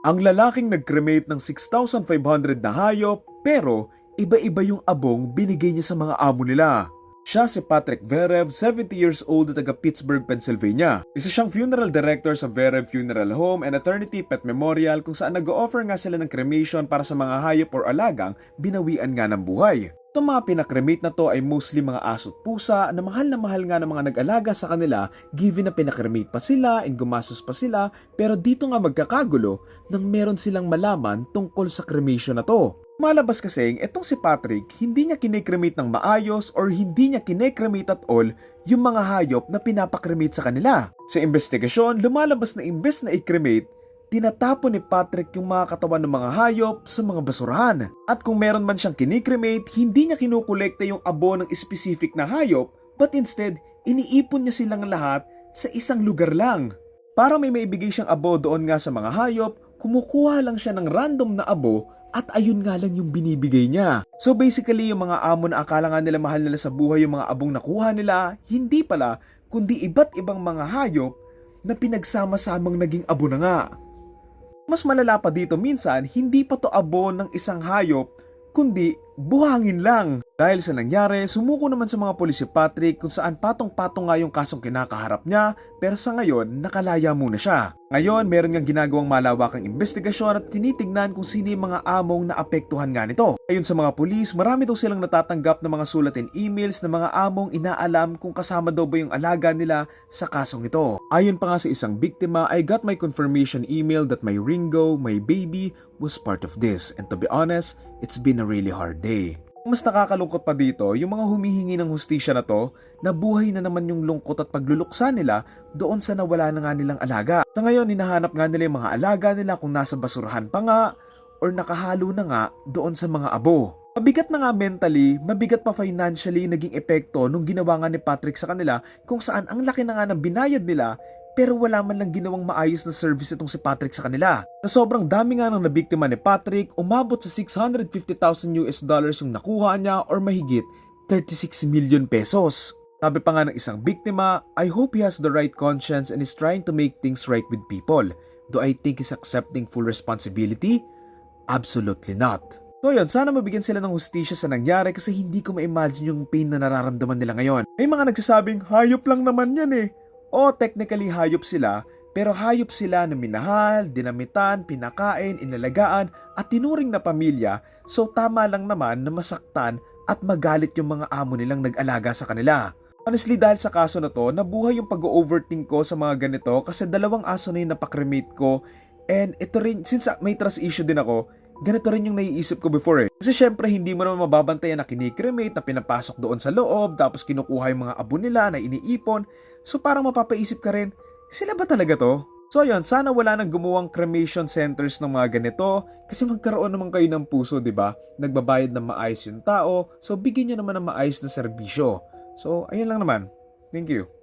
Ang lalaking nag-cremate ng 6,500 na hayop pero iba-iba yung abong binigay niya sa mga amo nila. Siya si Patrick Verev, 70 years old at taga Pittsburgh, Pennsylvania. Isa siyang funeral director sa Verev Funeral Home and Eternity Pet Memorial kung saan nag-offer nga sila ng cremation para sa mga hayop or alagang binawian nga ng buhay. Itong mga pinakremate na to ay mostly mga aso't pusa na mahal na mahal nga ng mga nag-alaga sa kanila given na pinakremate pa sila and gumastos pa sila pero dito nga magkakagulo nang meron silang malaman tungkol sa cremation na to. Malabas kasing etong si Patrick hindi niya kinikremate ng maayos or hindi niya kinikremate at all yung mga hayop na pinapakremate sa kanila. Sa investigasyon, lumalabas na imbes na i-cremate, tinatapon ni Patrick yung mga katawan ng mga hayop sa mga basurahan. At kung meron man siyang kinikremate, hindi niya kinukolekta yung abo ng specific na hayop, but instead, iniipon niya silang lahat sa isang lugar lang. Para may maibigay siyang abo doon nga sa mga hayop, kumukuha lang siya ng random na abo at ayun nga lang yung binibigay niya. So basically, yung mga amo na akala nga nila mahal nila sa buhay yung mga abong nakuha nila, hindi pala, kundi iba't ibang mga hayop na pinagsama-samang naging abo na nga. Mas malala pa dito minsan, hindi pa to abo ng isang hayop, kundi buhangin lang. Dahil sa nangyari, sumuko naman sa mga pulis si Patrick kung saan patong-patong nga yung kasong kinakaharap niya, pero sa ngayon, nakalaya muna siya. Ngayon, meron nga ginagawang malawakang investigasyon at tinitignan kung sino yung mga among naapektuhan nga nito. Ayon sa mga pulis, marami daw silang natatanggap ng mga sulat and emails ng mga among inaalam kung kasama daw ba yung alaga nila sa kasong ito. Ayon pa nga sa isang biktima, I got my confirmation email that my Ringo, my baby, was part of this. And to be honest, it's been a really hard day. Mas nakakalungkot pa dito, yung mga humihingi ng hustisya na to, nabuhay na naman yung lungkot at pagluluksa nila doon sa nawala na nga nilang alaga. Sa ngayon, hinahanap nga nila yung mga alaga nila kung nasa basurahan pa nga or nakahalo na nga doon sa mga abo. Mabigat na nga mentally, mabigat pa financially naging epekto nung ginawa nga ni Patrick sa kanila kung saan ang laki na nga ng binayad nila pero wala man lang ginawang maayos na service itong si Patrick sa kanila. Sa sobrang dami nga ng nabiktima ni Patrick, umabot sa 650,000 US dollars yung nakuha niya or mahigit 36 million pesos. Sabi pa nga ng isang biktima, I hope he has the right conscience and is trying to make things right with people. Do I think he's accepting full responsibility? Absolutely not. So yun, sana mabigyan sila ng hustisya sa nangyari kasi hindi ko ma-imagine yung pain na nararamdaman nila ngayon. May mga nagsasabing, hayop lang naman yan eh. O technically hayop sila, pero hayop sila na minahal, dinamitan, pinakain, inalagaan at tinuring na pamilya so tama lang naman na masaktan at magalit yung mga amo nilang nag-alaga sa kanila. Honestly dahil sa kaso na to, nabuhay yung pag-overthink ko sa mga ganito kasi dalawang aso na yung napakremate ko and ito rin, since may trust issue din ako, ganito rin yung naiisip ko before eh. Kasi syempre hindi mo naman mababantayan na kinikremate na pinapasok doon sa loob tapos kinukuha yung mga abo nila na iniipon. So parang mapapaisip ka rin, sila ba talaga to? So yun, sana wala nang gumuwang cremation centers ng mga ganito kasi magkaroon naman kayo ng puso, di ba? Nagbabayad ng maayos yung tao, so bigyan nyo naman ng maayos na serbisyo. So, ayun lang naman. Thank you.